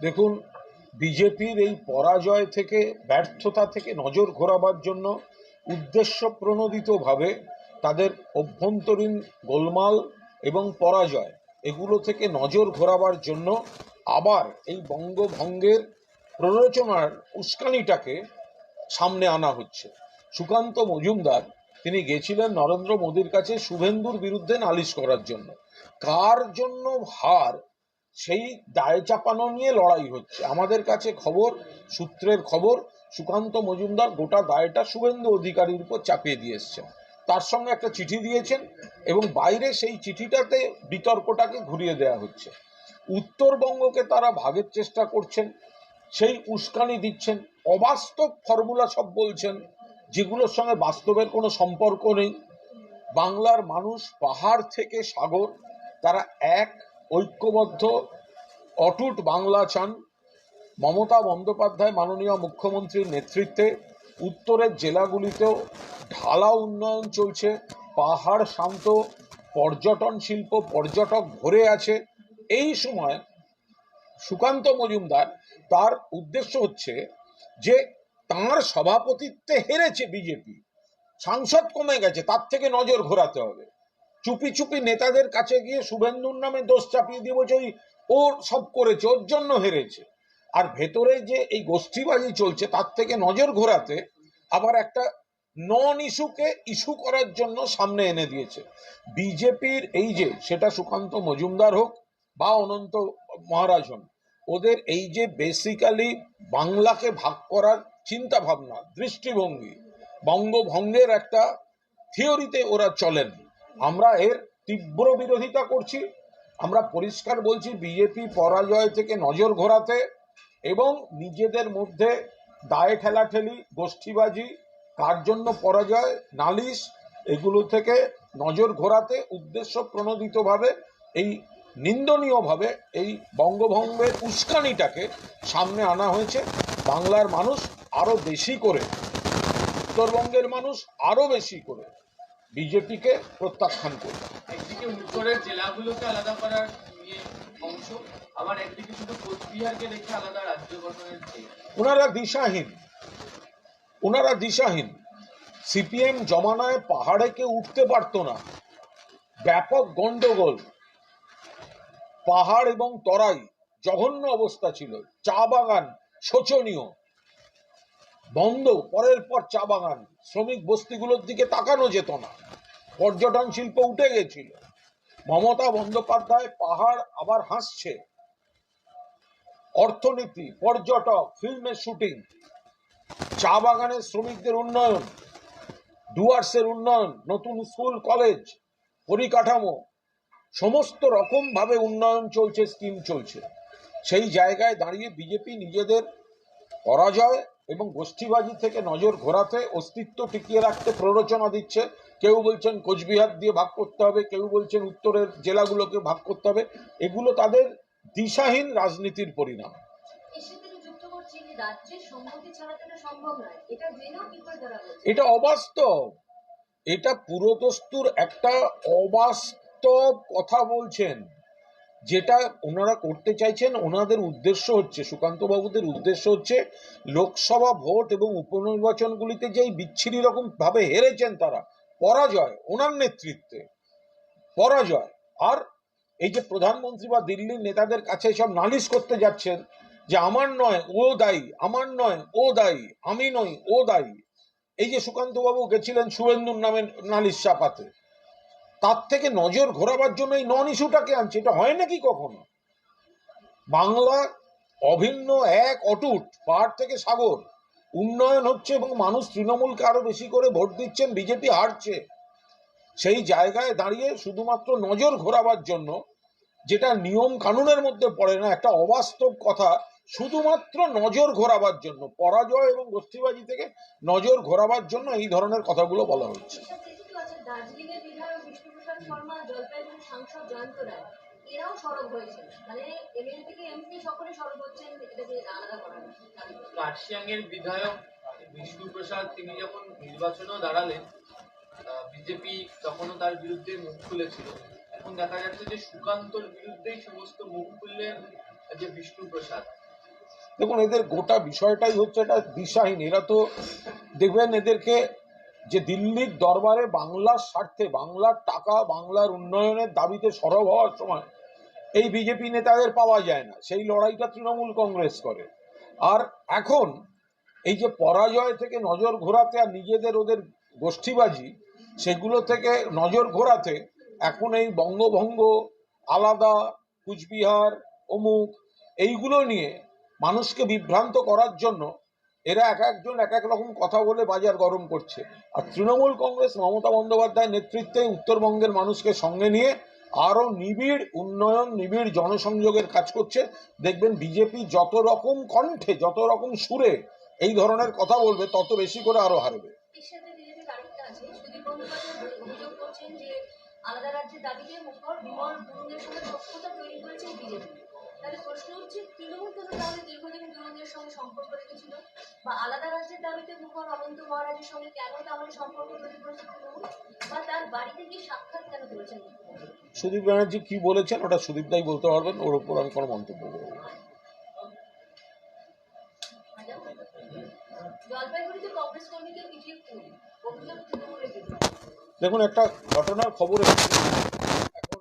দেখুন, বিজেপির এই পরাজয় থেকে, ব্যর্থতা থেকে নজর ঘোরাবার জন্য উদ্দেশ্য প্রণোদিতভাবে তাদের অভ্যন্তরীণ গোলমাল এবং পরাজয়, এগুলো থেকে নজর ঘোরাবার জন্য আবার এই বঙ্গভঙ্গের প্ররোচনার উস্কানিটাকে সামনে আনা হচ্ছে। সুকান্ত মজুমদার তিনি গেছিলেন নরেন্দ্র মোদীর কাছে শুভেন্দুর বিরুদ্ধে নালিশ করার জন্য। কার জন্য হার, সেই দায় চাপানো নিয়ে লড়াই হচ্ছে। আমাদের কাছে খবর, সূত্রের খবর, সুকান্ত মজুমদার গোটা দায়টা শুভেন্দু অধিকারীর উপর চাপিয়ে দিয়ে এসছেন। তার সঙ্গে একটা চিঠি দিয়েছেন এবং বাইরে সেই চিঠিটাতে বিতর্কটাকে ঘুরিয়ে দেওয়া হচ্ছে। উত্তরবঙ্গকে তারা ভাগের চেষ্টা করছেন, সেই উস্কানি দিচ্ছেন, অবাস্তব ফর্মুলা সব বলছেন। যেগুলোর সঙ্গে বাস্তবের কোনো সম্পর্ক নেই। বাংলার মানুষ পাহাড় থেকে সাগর, তারা এক, ঐক্যবদ্ধ, অটুট বাংলা চান। মমতা বন্দ্যোপাধ্যায় মাননীয় মুখ্যমন্ত্রীর নেতৃত্বে উত্তরের জেলাগুলিতেও ঢালা উন্নয়ন চলছে। পাহাড় শান্ত, পর্যটন শিল্প, পর্যটক ভরে আছে। এই সময় সুকান্ত মজুমদার তার উদ্দেশ্য হচ্ছে যে তার সভাপতিত্বে হেরেছে বিজেপি। সাংসদ কমে গেছে, তার থেকে নজর ঘোরাতে হবে। চুপি চুপি নেতাদের কাছে গিয়ে শুভেন্দুর নামে দোষ চাপিয়ে দিয়ে বলছে ওর সব করেছে, ওর জন্য হেরেছে। আর ভেতরে যে এই গোষ্ঠীবাজি চলছে, তার থেকে নজর ঘোরাতে আবার একটা নন ইস্যুকে ইস্যু করার জন্য সামনে এনে দিয়েছে। বিজেপির এই যে, সেটা সুকান্ত মজুমদার হোক বা অনন্ত মহারাজ হন ওদের এই যে বেসিক্যালি বাংলাকে ভাগ করার চিন্তা ভাবনা দৃষ্টিভঙ্গি, বঙ্গভঙ্গের একটা থিওরিতে ওরা চলেন। আমরা এর তীব্র বিরোধিতা করছি। আমরা পরিষ্কার বলছি বিজেপি পরাজয় থেকে নজর ঘোরাতে এবং নিজেদের মধ্যে দায়ে ঠেলাঠেলি, গোষ্ঠীবাজি, কার জন্য পরাজয়, নালিশ, এগুলো থেকে নজর ঘোরাতে, উদ্দেশ্য প্রণোদিতভাবে এই নিন্দনীয়ভাবে এই বঙ্গভঙ্গের উস্কানিটাকে সামনে আনা হয়েছে। বাংলার মানুষ আরও বেশি করে। উত্তরবঙ্গের মানুষ আরও বেশি করে বিজেপিকে প্রত্যাখ্যান করবে। একদিকে উত্তরের জেলাগুলোকে আলাদা করার অংশ আবার একদিকে শুধু কোচবিহারকে রেখে আলাদা রাজ্য গঠনের ওনারা দিশাহীন। ওনারা দিশাহীন। সিপিএম জমানায় পাহাড়ে কেউ উঠতে পারতো না। ব্যাপক গন্ডগোল। পাহাড় এবং তরাই জঘন্য অবস্থা ছিল। চা বাগান শোচনীয়। বন্ধ, পরের পর চা বাগান। শ্রমিক বস্তিগুলোর দিকে তাকানো যেত না। পর্যটন শিল্প উঠে গেছিল। মমতা বন্দ্যোপাধ্যায় পাহাড় আবার হাসছে। অর্থনীতি, পর্যটক, ফিল্মের শুটিং, চা বাগানের শ্রমিকদের উন্নয়ন, ডুয়ার্সের উন্নয়ন, নতুন স্কুল, কলেজ, পরিকাঠামো, সমস্ত রকম ভাবে উন্নয়ন চলছে, স্কিম চলছে। সেই জায়গায় দাঁড়িয়ে বিজেপি নিজেদের পরাজয় এবং গোষ্ঠীবাজি থেকে নজর ঘোরাতে অস্তিত্ব টিকিয়ে রাখতে প্ররোচনা দিচ্ছে। কেউ বলছেন কোচবিহার দিয়ে ভাগ করতে হবে কেউ বলছেন উত্তরের জেলাগুলোকে ভাগ করতে হবে। এগুলো তাদের দিশাহীন রাজনীতির পরিণাম। এটা অবাস্তব। এটা পুরোদস্তুর একটা অবাস্তব কথা বলছেন। যেটা ওনারা করতে চাইছেন, ওনাদের উদ্দেশ্য হচ্ছে সুকান্ত বাবুদের উদ্দেশ্য হচ্ছে লোকসভা ভোট এবং উপনির্বাচনগুলিতে যেই বিচ্ছিরি রকম ভাবে হেরেছেন তারা, পরাজয়, ওনার নেতৃত্বে, পরাজয়। আর এই যে প্রধানমন্ত্রী বা দিল্লির নেতাদের কাছে সব নালিশ করতে যাচ্ছেন যে আমার নয়, ও দায়ী, আমার নয়, ও দায়ী, আমি নই, ও দায়ী। এই যে সুকান্ত বাবু গেছিলেন শুভেন্দুর নামে নালিশ চাপাতে তার থেকে নজর ঘোরাবার জন্য এই নন ইস্যুটাকে আনছে। এটা হয় নাকি কখনো? বাংলা অভিন্ন এক অটুট, পাহাড় থেকে সাগর। উন্নয়ন হচ্ছে এবং মানুষ তৃণমূলকে আরও বেশি করে ভোট দিচ্ছেন, বিজেপি হারছে। সেই জায়গায় দাঁড়িয়ে শুধুমাত্র নজর ঘোরাবার জন্য যেটা নিয়ম কানুনের মধ্যে পড়ে না, একটা অবাস্তব কথা শুধুমাত্র নজর ঘোরাবার জন্য পরাজয় এবং গোষ্ঠীবাজি থেকে নজর ঘোরাবার জন্য এই ধরনের কথাগুলো বলা হচ্ছে। এরাও সরব হয়েছে মানে এমএল থেকে এমপি সকলে সরব হচ্ছেন এটাকে আলাদা করার কার্শিয়াং এর বিধায়ক বিষ্ণু প্রসাদ তিনি যখন নির্বাচনেও দাঁড়ালেন বিজেপি তখনও তার বিরুদ্ধে মুখ খুলেছিল। এখন দেখা যাচ্ছে যে সুকান্তর বিরুদ্ধেই সমস্ত মুখ খুললেন যে বিষ্ণু প্রসাদ দেখুন, এদের গোটা বিষয়টাই হচ্ছে এটা দিশাহীন। এরা তো দেখবেন এদেরকে যে দিল্লির দরবারে বাংলার স্বার্থে, বাংলার টাকা, বাংলার উন্নয়নের দাবিতে সরব হওয়ার সময় এই বিজেপি নেতাদের পাওয়া যায় না। সেই লড়াইটা তৃণমূল কংগ্রেস করে। আর এখন এই যে পরাজয় থেকে নজর ঘোরাতে আর নিজেদের ওদের গোষ্ঠীবাজি, সেগুলো থেকে নজর ঘোরাতে এখন এই বঙ্গভঙ্গ, আলাদা, কুচবিহার, অমুক, এইগুলো নিয়ে মানুষকে বিভ্রান্ত করার জন্য এরা এক একজন এক এক রকম কথা বলে বাজার গরম করছে। আর তৃণমূল কংগ্রেস মমতা বন্দ্যোপাধ্যায়ের নেতৃত্বে উত্তরবঙ্গের মানুষকে সঙ্গে নিয়ে আরও নিবিড় উন্নয়ন, নিবিড় জনসংযোগের কাজ করছে। দেখবেন বিজেপি যত রকম কণ্ঠে, যত রকম সুরে এই ধরনের কথা বলবে, তত বেশি করে আরও হারবে। আলাদা রাজ্যের বিমল গুরুংয়ের সঙ্গে সক্ষতা তৈরি সম্পর্ক রেখেছিল? বা আলাদা রাজ্যের দাবিতে মুখর অনন্ত মহারাজের সঙ্গে কেন তাহলে সম্পর্ক তৈরি করেছে তৃণমূল বা তার বাড়িতে গিয়ে সাক্ষাৎ কেন করেছেন? সুদীপ ব্যানার্জি কি বলেছেন ওটা সুদীপ দাই বলতে পারবেন ওর উপর আমি কোনো মন্তব্য করব দেখুন একটা ঘটনার খবর এখন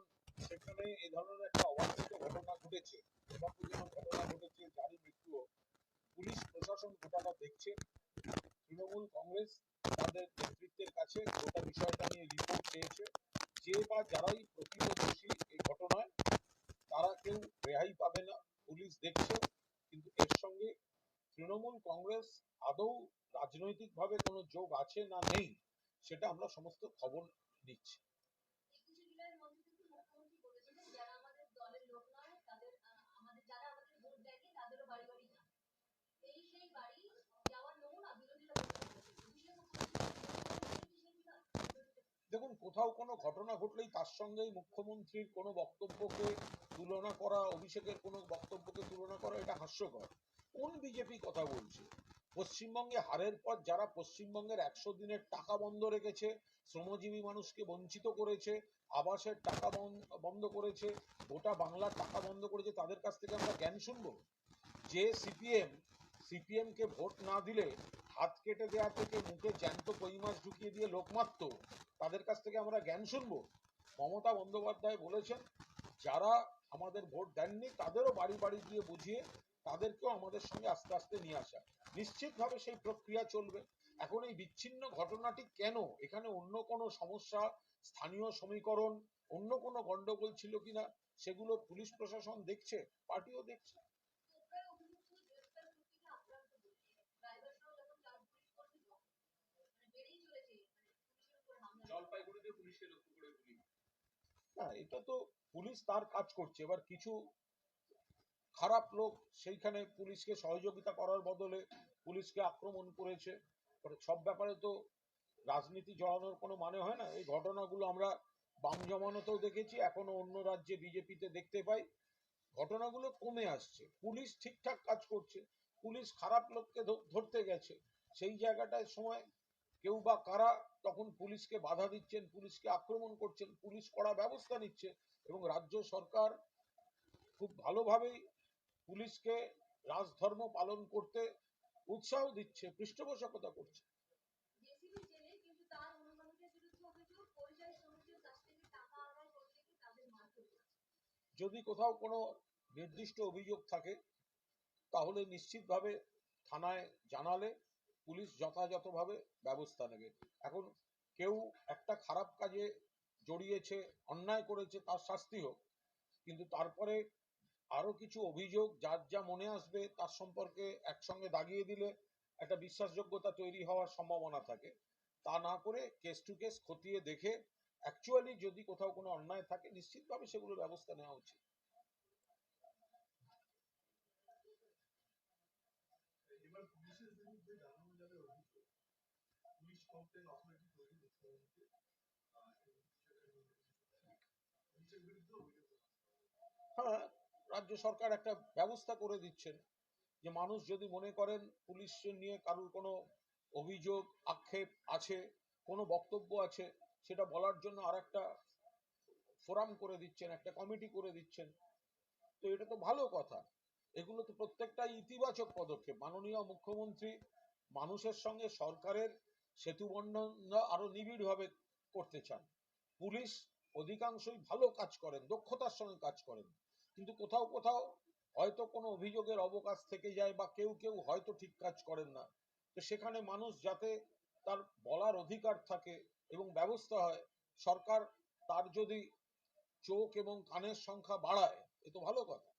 সেখানে এই ধরনের একটা অবাঞ্ছিত ঘটনা ঘটেছে। ঘটনা ঘটেছে যারই মৃত্যু। পুলিশ প্রশাসন গোটাটা দেখছে। তৃণমূল কংগ্রেস তাদের নেতৃত্বের কাছে গোটা বিষয়টা নিয়ে রিপোর্ট চেয়েছে যে বা যারাই প্রকৃতদোষী এই ঘটনায়, তারা কেউ রেহাই পাবে না, পুলিশ দেখছে। কিন্তু এর সঙ্গে তৃণমূল কংগ্রেস আদৌ রাজনৈতিকভাবে কোনো যোগ আছে না নেই, সেটা আমরা সমস্ত খবর নিচ্ছি একুশে জুলাইয়ের মধ্যে কিন্তু মুখ্যমন্ত্রী বলেছিলেন যারা আমাদের দলের লোক নয় তাদের আহ, আমাদের যারা আমাদের ভোট দেয়নি তাদেরও বাড়ি বাড়ি যান এই সেই বাড়ি যাওয়ার নমুনা বিরোধীরা করতে বলেছে। অভিষেক মুখোপাধ্যায় সেই কিনা? দেখুন, কোথাও কোনো ঘটনা ঘটলেই তার সঙ্গেই মুখ্যমন্ত্রীর কোনো বক্তব্যকে তুলনা করা, অভিষেকের কোনো বক্তব্যকে তুলনা করা, এটা হাস্যকর। কোন বিজেপি কথা বলছে? পশ্চিমবঙ্গে হারের পর যারা পশ্চিমবঙ্গের একশো দিনের টাকা বন্ধ রেখেছে, শ্রমজীবী মানুষকে বঞ্চিত করেছে, আবাসের টাকা বন- বন্ধ করেছে, গোটা বাংলার টাকা বন্ধ করেছে, তাদের কাছ থেকে আমরা জ্ঞান শুনব? যে সিপিএম সিপিএম কে ভোট না দিলে হাত কেটে দেওয়া থেকে মুখে জ্যান্ত কই মাছ ঢুকিয়ে দিয়ে লোক মারত, তাদের কাছ থেকে আমরা জ্ঞান শুনব। মমতা বন্দ্যোপাধ্যায় বলেছেন, যারা আমাদের ভোট দেননি, তাদেরও বাড়ি বাড়ি গিয়ে বুঝিয়ে তাদেরকেও আমাদের সঙ্গে আস্তে আস্তে নিয়ে আসা। নিশ্চিতভাবে সেই প্রক্রিয়া চলবে। এখন এই বিচ্ছিন্ন ঘটনাটি কেন? এখানে অন্য কোনো সমস্যা, স্থানীয় সমীকরণ, অন্য কোনো গন্ডগোল ছিল কিনা? সেগুলো পুলিশ প্রশাসন দেখছে, পার্টিও দেখছে। না এটা তো পুলিশ তার কাজ করছে। এবার কিছু খারাপ লোক সেইখানে পুলিশকে সহযোগিতা করার বদলে পুলিশকে আক্রমণ করেছে। সব ব্যাপারে তো রাজনীতি জড়ানোর কোনো মানে হয় না। এই ঘটনাগুলো আমরা বাম জমানোতেও দেখেছি, এখনও অন্য রাজ্যে বিজেপিতে দেখতে পাই। ঘটনাগুলো কমে আসছে। পুলিশ ঠিকঠাক কাজ করছে, পুলিশ খারাপ লোককে ধরতে গেছে। সেই জায়গাটায় সময় কেউ বা কারা তখন পুলিশকে বাধা দিচ্ছেন পুলিশকে আক্রমণ করছেন পুলিশ কড়া ব্যবস্থা নিচ্ছে এবং রাজ্য সরকার খুব ভালোভাবেই পুলিশকে রাজধর্ম পালন করতে উৎসাহ দিচ্ছে পৃষ্ঠপোষকতা করছে। যদি কোথাও কোনো নির্দিষ্ট অভিযোগ থাকে তাহলে নিশ্চিতভাবে থানায় জানালে পুলিশ যথাযথভাবে ব্যবস্থা নেবে। এখন কেউ একটা খারাপ কাজে জড়িয়েছে, অন্যায় করেছে, তার শাস্তি হোক। কিন্তু তারপরে আরও কিছু অভিযোগ, যার যা মনে আসবে, তার সম্পর্কে একসঙ্গে দাগিয়ে দিলে একটা বিশ্বাসযোগ্যতা তৈরি হওয়ার সম্ভাবনা থাকে। তা না করে কেস টু কেস খতিয়ে দেখে অ্যাকচুয়ালি যদি কোথাও কোনো অন্যায় থাকে, নিশ্চিতভাবে সেগুলো ব্যবস্থা নেওয়া উচিত এবার পুলিশের বিরুদ্ধে জানানো যাবে অভিযোগ পুলিশ কমপ্লেন অথরিটি তৈরি মুখ্যমন্ত্রী আহ, এবং সেখানে পুলিশের বিরুদ্ধে অভিযোগ হ্যাঁ রাজ্য সরকার একটা ব্যবস্থা করে দিচ্ছেন যে মানুষ যদি মনে করেন পুলিশ নিয়ে কারোর কোনো অভিযোগ, আক্ষেপ আছে, কোনো বক্তব্য আছে, সেটা বলার জন্য আর একটা ফোরাম করে দিচ্ছেন, একটা কমিটি করে দিচ্ছেন, তো এটা তো ভালো কথা। এগুলো তো প্রত্যেকটাই ইতিবাচক পদক্ষেপ। মাননীয় মুখ্যমন্ত্রী মানুষের সঙ্গে সরকারের সেতু বন্ধন আরও নিবিড়ভাবে করতে চান। পুলিশ অধিকাংশই ভালো কাজ করেন, দক্ষতার সঙ্গে কাজ করেন। কিন্তু কোথাও কোথাও হয়তো কোনো অভিযোগের অবকাশ থেকে যায় বা কেউ কেউ হয়তো ঠিক কাজ করেন না। তো সেখানে মানুষ যাতে তার বলার অধিকার থাকে এবং ব্যবস্থা হয়, সরকার তার যদি চোখ এবং কানের সংখ্যা বাড়ায়, এ তো ভালো কথা।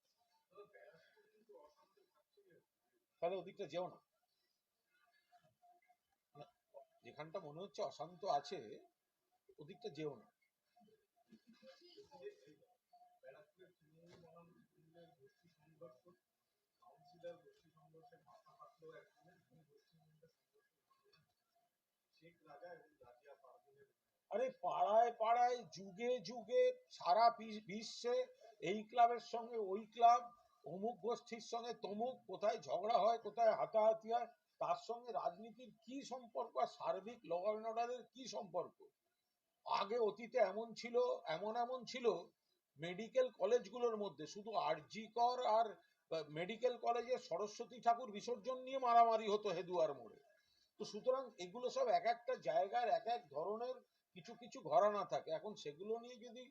তাহলে ওদিকটা যেও না। যেখানটা মনে হচ্ছে অশান্ত আছে, ওদিকটা যেও না। সংঘর্ষ কাউন্সিলর গোষ্ঠী সংঘর্ষে মাথা ফাটলো একজনের দুই গোষ্ঠীর মধ্যে সংঘর্ষ শেখ রাজা এবং রাজিয়া পারভিনের আরে পাড়ায় পাড়ায়, যুগে যুগে, সারা বিশ্বে এই ক্লাবের সঙ্গে ওই ক্লাব, অমুক গোষ্ঠীর সঙ্গে তমুক, কোথায় ঝগড়া হয়, কোথায় হাতাহাতি হয়, তার সঙ্গে রাজনীতির কি সম্পর্ক আর সার্বিক ল কি সম্পর্ক? আগে অতীতে এমন ছিল, এমন এমন ছিল মেডিকেল কলেজগুলোর মধ্যে শুধু আরজি কর আর মেডিকেল কলেজে সরস্বতী ঠাকুর বিসর্জন নিয়ে মারামারি হতো হেদুয়ার মোড়ে। তো সুতরাং এগুলো সব এক একটা জায়গার এক এক ধরনের কিছু কিছু ঘরানা থাকে। এখন সেগুলো নিয়ে যদি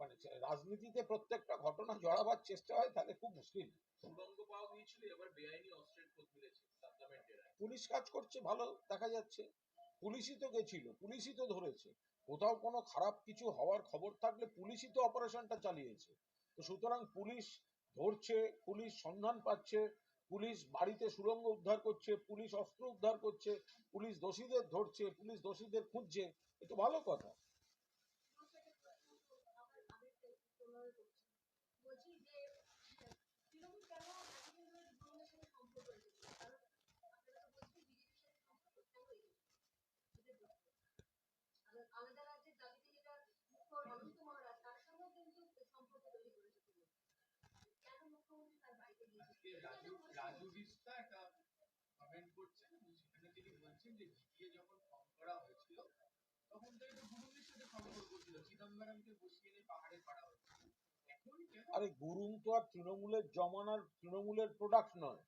মানে রাজনীতিতে প্রত্যেকটা ঘটনা জড়াবার চেষ্টা হয় তাহলে খুব মুশকিল। পাওয়া গিয়েছিল এবার বেআইনি অস্ত্রের খোঁজ মিলেছে পুলিশ কাজ করছে ভালো দেখা যাচ্ছে। পুলিশই তো গেছিল পুলিশই তো ধরেছে। কোথাও কোনো খারাপ কিছু হওয়ার খবর থাকলে পুলিশই তো অপারেশনটা চালিয়েছে। তো সুতরাং পুলিশ ধরছে, পুলিশ সন্ধান পাচ্ছে, পুলিশ বাড়িতে সুরঙ্গ উদ্ধার করছে, পুলিশ অস্ত্র উদ্ধার করছে, পুলিশ দোষীদের ধরছে, পুলিশ দোষীদের খুঁজছে, এ তো ভালো কথা আমার আবেগটা একটু প্রণয় করছে বলছি যে তৃণমূল কেন এতদিন ধরে তৃণমূলের সাথে সম্পর্ক রেখেছে কারণ আপনারা তো বলছেন বিজেপির সাথে সম্পর্ক কেন রেখেছে সেটা বলতে আলা- আলাদা রাজ্যের দাবিতে যেটা মুখ্য অনন্ত মহারাজ তার সঙ্গেও কিন্তু সম্পর্ক তৈরি করেছে তৃণমূল কেন মুখ্যমন্ত্রী তার বাড়িতে আজকে গিয়েছে আরে গুরুং তো আর তৃণমূলের জমানার, তৃণমূলের প্রোডাক্ট নয়।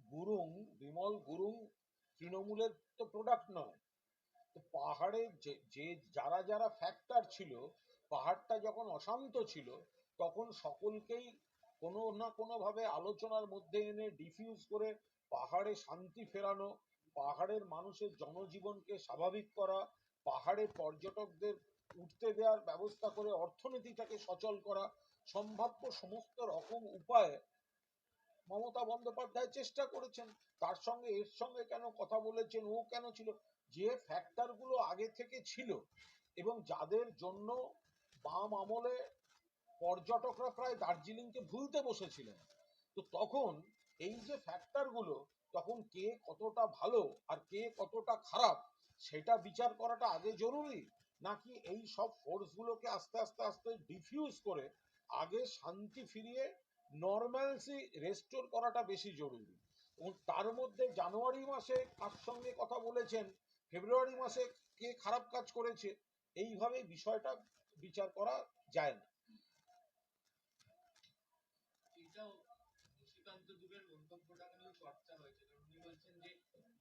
গুরুং, বিমল গুরুং তৃণমূলের তো প্রোডাক্ট নয়। তো পাহাড়ে যে যে যারা যারা ফ্যাক্টর ছিল, পাহাড়টা যখন অশান্ত ছিল, তখন সকলকেই কোনো না কোনো ভাবে আলোচনার মধ্যে এনে ডিফিউজ করে পাহাড়ে শান্তি ফেরানো, পাহাড়ের মানুষের জনজীবনকে স্বাভাবিক করা, পাহাড়ে পর্যটকদের উঠতে দেওয়ার ব্যবস্থা করে অর্থনীতিটাকে সচল করা, সম্ভাব্য সমস্ত রকম উপায়ে মমতা বন্দ্যোপাধ্যায় চেষ্টা করেছেন। তার সঙ্গে, এর সঙ্গে কেন কথা বলেছেন, ও কেন ছিল? যে ফ্যাক্টরগুলো আগে থেকে ছিল এবং যাদের জন্য বাম আমলে পর্যটকরা প্রায় দার্জিলিংকে ভুলতে বসেছিলেন। তো তখন এই যে ফ্যাক্টরগুলো, তখন কে কতটা ভালো আর কে কতটা খারাপ, সেটা বিচার করাটা আগে জরুরি? নাকি এই সব ফোর্স গুলোকে আস্তে আস্তে আস্তে ডিফিউজ করে আগে শান্তি ফিরিয়ে নর্মালসি রেস্টোর করাটা বেশি জরুরি? এবং তার মধ্যে জানুয়ারি মাসে কার সঙ্গে কথা বলেছেন? ফেব্রুয়ারি মাসে কে খারাপ কাজ করেছে? এইভাবে বিষয়টা বিচার করা যায় না এটাও নিশিকান্ত দুবের মন্তব্যটা কিন্তু চর্চা হয়েছে কারণ উনি বলছেন যে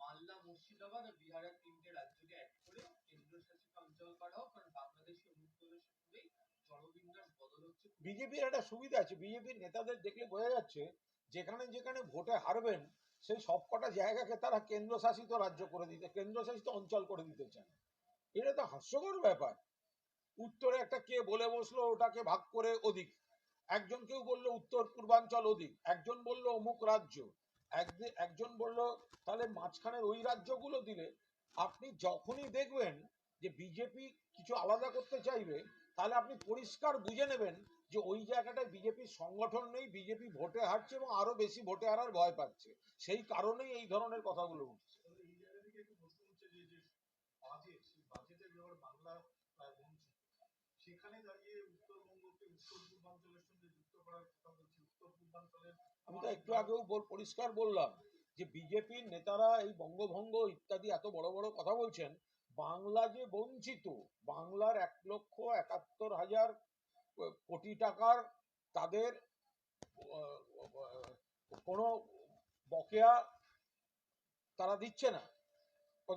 মালদা মুর্শিদাবাদ আর বিহারের তিনটে রাজ্যকে এক করে কেন্দ্রশাসিত অঞ্চল করা হোক, কারণ বাংলাদেশি অনুপ্রবেশ করেই জনবিন্যাস বদল হচ্ছে। বিজেপির একটা সুবিধা আছে, বিজেপির নেতাদের দেখলে বোঝা যাচ্ছে, যেখানে যেখানে ভোটে হারবেন, সেই সবকটা জায়গাকে তারা কেন্দ্রশাসিত রাজ্য করে দিতে, কেন্দ্রশাসিত অঞ্চল করে দিতে চান এটা তো হাস্যকর ব্যাপার। উত্তরে একটা কে বলে বসল, ওটাকে ভাগ করে ওদিক একজন কেউ বলল উত্তর, পূর্বাঞ্চল ওদিক একজন বলল অমুক রাজ্য। একদি- একজন বলল, তাহলে মাঝখানের ওই রাজ্যগুলো দিলে আপনি যখনই দেখবেন যে বিজেপি কিছু আলাদা করতে চাইবে, তাহলে আপনি পরিষ্কার বুঝে নেবেন যে ওই জায়গাটায় বিজেপির সংগঠন নেই, বিজেপি ভোটে হারছে এবং আরও বেশি ভোটে হারার ভয় পাচ্ছে। সেই কারণেই এই ধরনের কথাগুলো উঠছে সেখানে দাঁড়িয়ে উত্তর পূর্বাঞ্চলের সঙ্গে যুক্ত করার কথা বলছি উত্তর পূর্বাঞ্চলের আমি তো একটু আগেও বল- পরিষ্কার বললাম যে বিজেপির নেতারা এই বঙ্গভঙ্গ ইত্যাদি এত বড় বড় কথা বলছেন, বাংলা যে বঞ্চিত, বাংলার এক লক্ষ একাত্তর হাজার কোটি টাকার তাদের কোনো বকেয়া তারা দিচ্ছে না।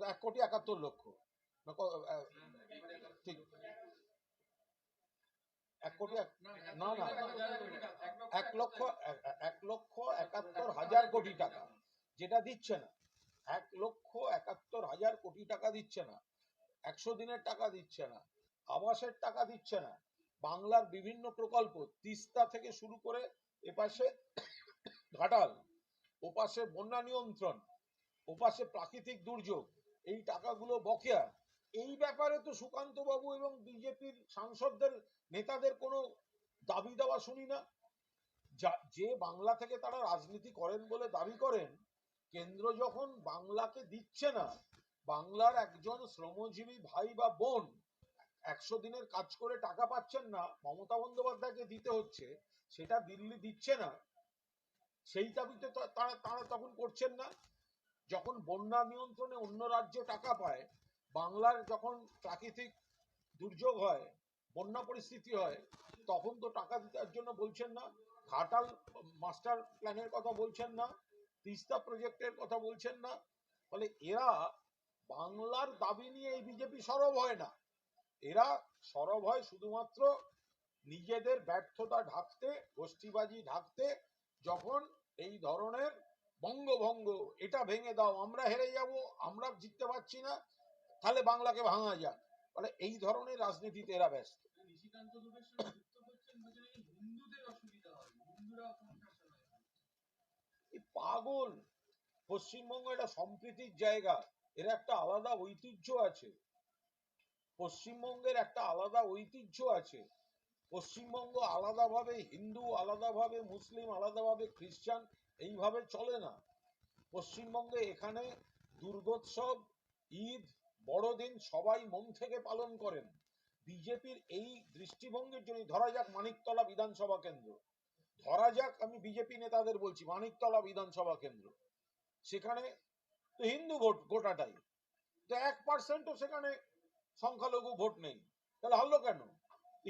এক কোটি একাত্তর লক্ষ। ঠিক। এক কোটি না না। লক্ষ, এক- লক্ষ একাত্তর হাজার কোটি টাকা, যেটা দিচ্ছে না। এক লক্ষ একাত্তর হাজার কোটি টাকা দিচ্ছে না। একশো দিনের টাকা দিচ্ছে না। আবাসের টাকা দিচ্ছে না। বাংলার বিভিন্ন প্রকল্প তিস্তা থেকে শুরু করে এপাশে ঘাটাল, ওপাশে বন্যা নিয়ন্ত্রণ, ওপাশে প্রাকৃতিক দুর্যোগ, এই টাকাগুলো বকেয়া। এই ব্যাপারে তো সুকান্ত বাবু এবং বিজেপির সাংসদদের, নেতাদের কোনো দাবি দেওয়া শুনি না। যা- বাংলা থেকে তারা রাজনীতি করেন বলে দাবি করেন, কেন্দ্র যখন বাংলাকে দিচ্ছে না, বাংলার একজন শ্রমজীবী ভাই বা বোন একশো দিনের কাজ করে টাকা পাচ্ছেন না, মমতা বন্দ্যোপাধ্যায়কে দিতে হচ্ছে, সেটা দিল্লি দিচ্ছে না, সেই দাবিতে তারা তারা তখন করছেন না। যখন বন্যা নিয়ন্ত্রণে অন্য রাজ্য টাকা পায়, বাংলার যখন প্রাকৃতিক দুর্যোগ হয়, বন্যা পরিস্থিতি হয়, তখন তো টাকা দেওয়ার জন্য বলছেন না। ঘাটাল মাস্টার প্ল্যানের কথা বলছেন না, তিস্তা প্রজেক্টের কথা বলছেন না, ফলে এরা বাংলার দাবি নিয়ে এই বিজেপি সরব হয় না। এরা সরব হয় শুধুমাত্র নিজেদের ব্যর্থতা ঢাকতে, গোষ্ঠীবাজি ঢাকতে, যখন এই ধরনের বঙ্গভঙ্গ, এটা ভেঙে দাও, আমরা হেরে যাব, আমরা জিততে পারছি না, তাহলে বাংলাকে ভাঙা যাক। ফলে এই ধরনের রাজনীতিতে এরা ব্যস্ত। পাগল। পশ্চিমবঙ্গ এটা সম্প্রীতির জায়গা, এর একটা আলাদা ঐতিহ্য আছে। পশ্চিমবঙ্গের একটা আলাদা ঐতিহ্য আছে। পশ্চিমবঙ্গ আলাদাভাবে হিন্দু, আলাদাভাবে মুসলিম, আলাদাভাবে খ্রিস্টান, এইভাবে চলে না। পশ্চিমবঙ্গে এখানে দুর্গোৎসব, ঈদ, বড়দিন সবাই মন থেকে পালন করেন। বিজেপির এই দৃষ্টিভঙ্গির জন্য ধরা যাক মানিকতলা বিধানসভা কেন্দ্র। ধরা যাক, আমি বিজেপি নেতাদের বলছি, মানিকতলা বিধানসভা কেন্দ্র। সেখানে তো হিন্দু ভোট, গোটাটাই। তো এক পার্সেন্টও সেখানে সংখ্যালঘু ভোট নেই। তাহলে হারলো কেন?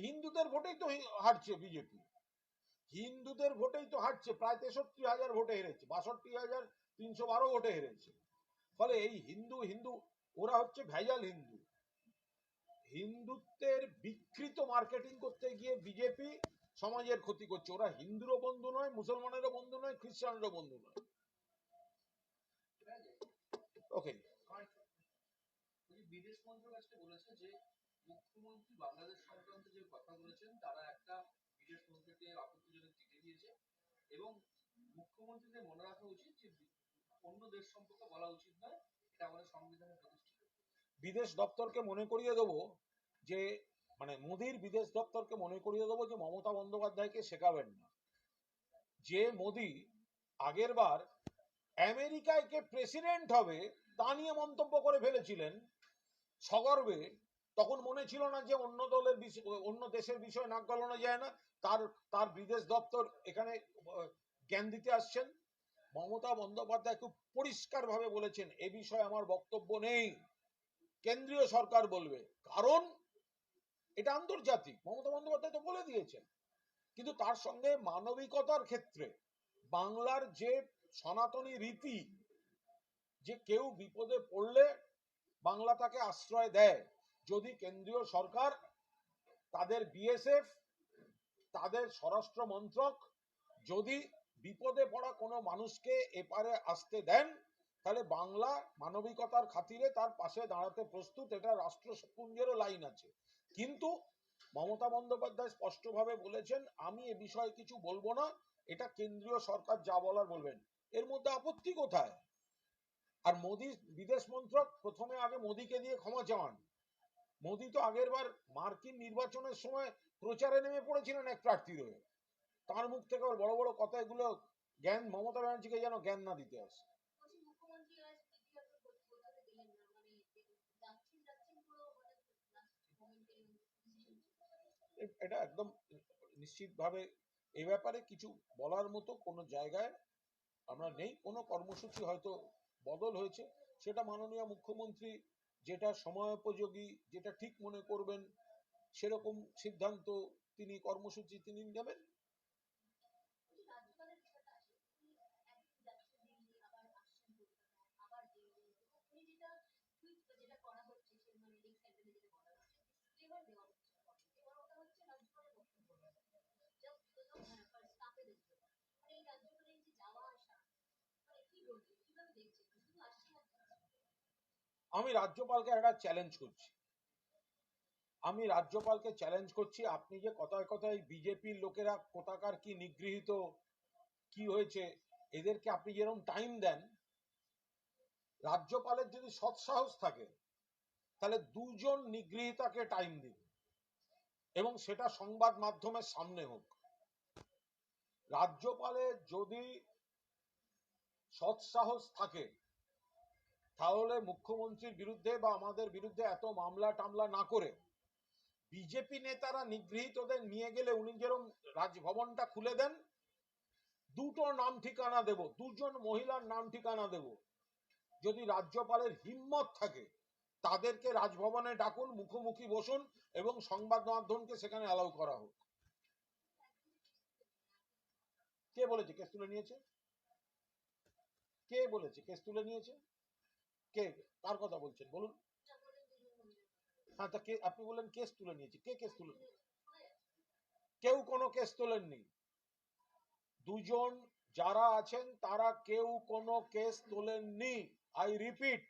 হিন্দুদের ভোটেই তো হারছে বিজেপি। হিন্দুদের ভোটেই তো হারছে, প্রায় তেষট্টি হাজার ভোটে হেরেছে, বাষট্টি হাজার তিনশো বারো ভোটে হেরেছে। ফলে এই হিন্দু হিন্দু, ওরা হচ্ছে ভেজাল হিন্দু। হিন্দুত্বের বিকৃত মার্কেটিং করতে গিয়ে বিজেপি সমাজের ক্ষতি করছে। ওরা হিন্দুরও বন্ধু নয় মুসলমানেরও বন্ধু নয় খ্রিস্টানেরও বন্ধু নয়। ওকে। বিদেশ মন্ত্রক আজকে বলেছে যে মুখ্যমন্ত্রী বাংলাদেশ সংক্রান্ত যে কথা বলেছেন তারা একটা বিদেশ মন্ত্রীকে আপত্তিজনক চিঠি দিয়েছে এবং মুখ্যমন্ত্রীদের মনে রাখা উচিত যে অন্য দেশ সম্পর্কে বলা উচিত নয় এটা আমাদের সংবিধানে প্রতিষ্ঠিত। বিদেশ দপ্তরকে মনে করিয়ে দেবো যে মানে মোদির বিদেশ দপ্তরকে মনে করিয়ে দেবো যে মমতা বন্দ্যোপাধ্যায়কে শেখাবেন না। যে মোদি আগের বার আমেরিকায় কে প্রেসিডেন্ট হবে তা নিয়ে মন্তব্য করে ফেলেছিলেন, সগর্বে তখন মনে ছিল না যে অন্য দলের অন্য দেশের বিষয় নাক গলানো যায় না। তার তার বিদেশ দপ্তর এখানে জ্ঞান দিতে আসছেন। মমতা বন্দ্যোপাধ্যায় খুব পরিষ্কারভাবে বলেছেন, এ বিষয়ে আমার বক্তব্য নেই। কেন্দ্রীয় সরকার বলবে, কারণ এটা আন্তর্জাতিক, মমতা বন্দ্যোপাধ্যায় তো বলে দিয়েছেন। কিন্তু তার সঙ্গে মানবিকতার ক্ষেত্রে বাংলার যে সনাতনী রীতি, যে কেউ বিপদে পড়লে বাংলা তাকে আশ্রয় দেয়, যদি কেন্দ্রীয় সরকার, তাদের বিএসএফ তাদের স্বরাষ্ট্র মন্ত্রক যদি বিপদে পড়া কোনো মানুষকে এপারে আসতে দেন, তাহলে বাংলা মানবিকতার খাতিরে তার পাশে দাঁড়াতে প্রস্তুত। এটা রাষ্ট্রপুঞ্জেরও লাইন আছে। কিন্তু মমতা বন্দ্যোপাধ্যায় স্পষ্টভাবে বলেছেন, আমি এ বিষয়ে কিছু বলব না, এটা কেন্দ্রীয় সরকার যা বলার বলবেন। এর মধ্যে আপত্তি কোথায়? আর মোদি বিদেশ মন্ত্রক প্রথমে আগে মোদিকে দিয়ে ক্ষমা চাওয়ান। মোদি তো আগের বার মার্কিন নির্বাচনের সময় প্রচারে নেমে পড়েছিলেন এক প্রার্থীর হয়ে। তার মুখ থেকে বড় বড় কথা এগুলো জ্ঞান, মমতা ব্যানার্জিকে যেন জ্ঞান না দিতে আসে। এটা একদম নিশ্চিতভাবে এ ব্যাপারে কিছু বলার মতো কোনো জায়গায় আমরা নেই। কোনো কর্মসূচি হয়তো বদল হয়েছে। সেটা মাননীয় মুখ্যমন্ত্রী যেটা সময়োপযোগী, যেটা ঠিক মনে করবেন, সেরকম সিদ্ধান্ত তিনি কর্মসূচি তিনি নেবেন বলছি, রাজ্যপালের বিষয়টা আছে উনি একদিন যাচ্ছেন দিল্লি আবার আসছেন কলকাতায় আবার দিল্লি এবং উনি যেটা টুইট যেটা করা হচ্ছে সে মানে লিঙ্ক সেন্টারে যেটা বলা হচ্ছে ডিসক্লেমার দেওয়া হচ্ছে এবং ওটা হচ্ছে রাজ্যপালের বক্তব্য জাস্ট বিকজ অফ স্টাফেদের জন্য মানে এই রাজ্যপালের এই যে যাওয়া আসা মানে কি বলবে কীভাবে দেখছে শুধু আসছে না আমি রাজ্যপালকে একটা চ্যালেঞ্জ করছি। আমি রাজ্যপালকে চ্যালেঞ্জ করছি, আপনি যে কথায় কথায় বিজেপির লোকেরা কোথাকার কি নিগৃহীত, কি হয়েছে, এদেরকে আপনি যেরকম টাইম দেন, রাজ্যপালের যদি সৎসাহস থাকে, তাহলে দুজন নিগৃহীতাকে টাইম দিন। এবং সেটা সংবাদ মাধ্যমের সামনে হোক। রাজ্যপালের যদি সৎসাহস থাকে তাহলে মুখ্যমন্ত্রীর বিরুদ্ধে বা আমাদের বিরুদ্ধে এত মামলা টামলা না করে বিজেপি নেতারা নিগৃহীতদের নিয়ে গেলে উনি যেরকম রাজভবনটা খুলে দেন, দুটো নাম ঠিকানা দেব, দুজন মহিলার নাম ঠিকানা দেব। যদি রাজ্যপালের হিম্মত থাকে, তাদেরকে রাজভবনে ডাকুন, মুখোমুখি বসুন এবং সংবাদ মাধ্যমকে সেখানে অ্যালাউ করা হোক। কে বলেছে? কেস তুলে নিয়েছে? কে বলেছে? কেস তুলে নিয়েছে? কে? কার কথা বলছেন, বলুন। হ্যাঁ তা কে, আপনি বললেন কেস তুলে কে কেস তুলে কেউ কোনো কেস তোলেননি। দুজন যারা আছেন, তারা কেউ কোনো কেস তোলেননি। আই রিপিট,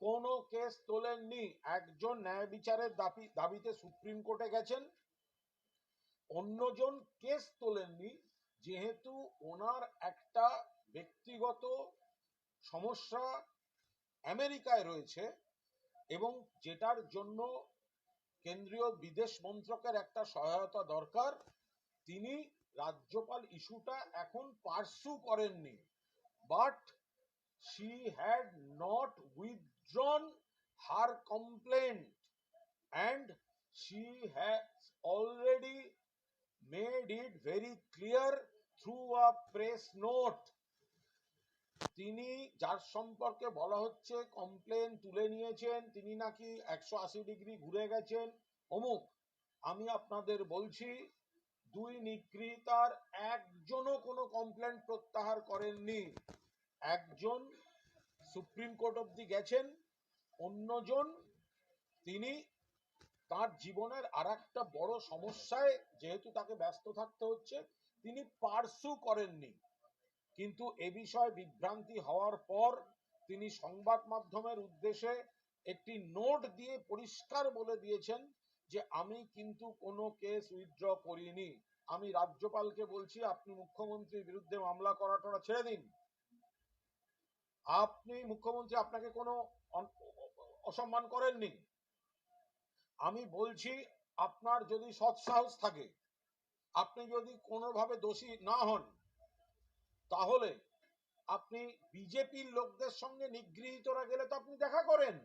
কোনো কেস তোলেননি। একজন ন্যায় বিচারের দাবি, দাবিতে সুপ্রিম কোর্টে গেছেন। অন্যজন কেস তোলেননি, যেহেতু ওনার একটা ব্যক্তিগত সমস্যা আমেরিকায় রয়েছে এবং যেটার জন্য কেন্দ্রীয় বিদেশ মন্ত্রকের একটা সহায়তা দরকার, তিনি রাজ্যপাল ইস্যুটা এখন পার্সু করেননি। But she had not withdrawn her complaint and she has already made it very clear through a press note. তিনি যার সম্পর্কে বলা হচ্ছে কমপ্লেন তুলে নিয়েছেন, তিনি নাকি একশো আশি ডিগ্রি ঘুরে গেছেন। অমুক, আমি আপনাদের বলছি, দুই নিগৃহীতার একজনও কোনো কমপ্লেন প্রত্যাহার করেননি। একজন সুপ্রিম কোর্ট অব্দি গেছেন, অন্যজন তিনি তার জীবনের আর একটা বড় সমস্যায়, যেহেতু তাকে ব্যস্ত থাকতে হচ্ছে, তিনি পার্সু করেননি। কিন্তু এ বিষয়ে বিভ্রান্তি হওয়ার পর তিনি সংবাদ মাধ্যমের উদ্দেশ্যে একটি নোট দিয়ে পরিষ্কার বলে দিয়েছেন যে, আমি কিন্তু কোনো কেস উইথড্র করিনি। আমি রাজ্যপালকে বলছি, আপনি মুখ্যমন্ত্রীর বিরুদ্ধে মামলা করাটা ছেড়ে দিন। আপনি মুখ্যমন্ত্রী আপনাকে কোনো অসম্মান করেননি। আমি বলছি, আপনার যদি সৎসাহস থাকে, আপনি যদি কোনোভাবে দোষী না হন তাহলে আপনি বিজেপির লোকদের সঙ্গে নিগৃহীতরা গেলে তো আপনি দেখা করেন।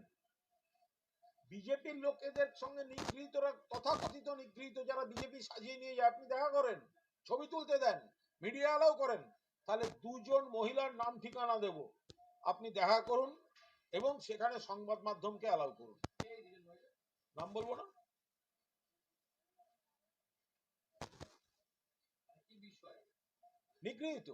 বিজেপির লোকেদের সঙ্গে নিগৃহীতরা, তথাকথিত নিগৃহীত যারা বিজেপি সাজিয়ে নিয়ে যায়, আপনি দেখা করেন? ছবি তুলতে দেন, মিডিয়া অ্যালাউ করেন, তাহলে দুজন মহিলার নাম ঠিকানা দেব। আপনি দেখা করুন এবং সেখানে সংবাদ মাধ্যমকে অ্যালাউ করুন? নাম বলব না? নিগৃহীত।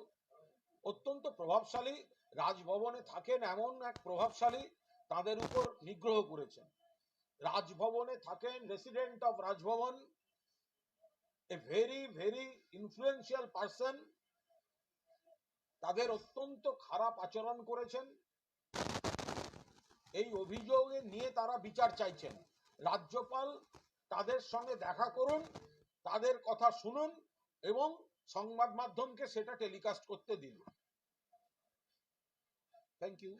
অত্যন্ত প্রভাবশালী, রাজভবনে থাকেন এমন এক প্রভাবশালী, তাদের উপর নিগ্রহ করেছেন। রাজভবনে থাকেন resident of Raj Bhavan a very very influential person তাদের অত্যন্ত খারাপ আচরণ করেছেন। এই অভিযোগে নিয়ে তারা বিচার চাইছেন। রাজ্যপাল তাদের সঙ্গে দেখা করুন, তাদের কথা শুনুন এবং সংবাদ মাধ্যমকে সেটা টেলিকাস্ট করতে দিল। Thank you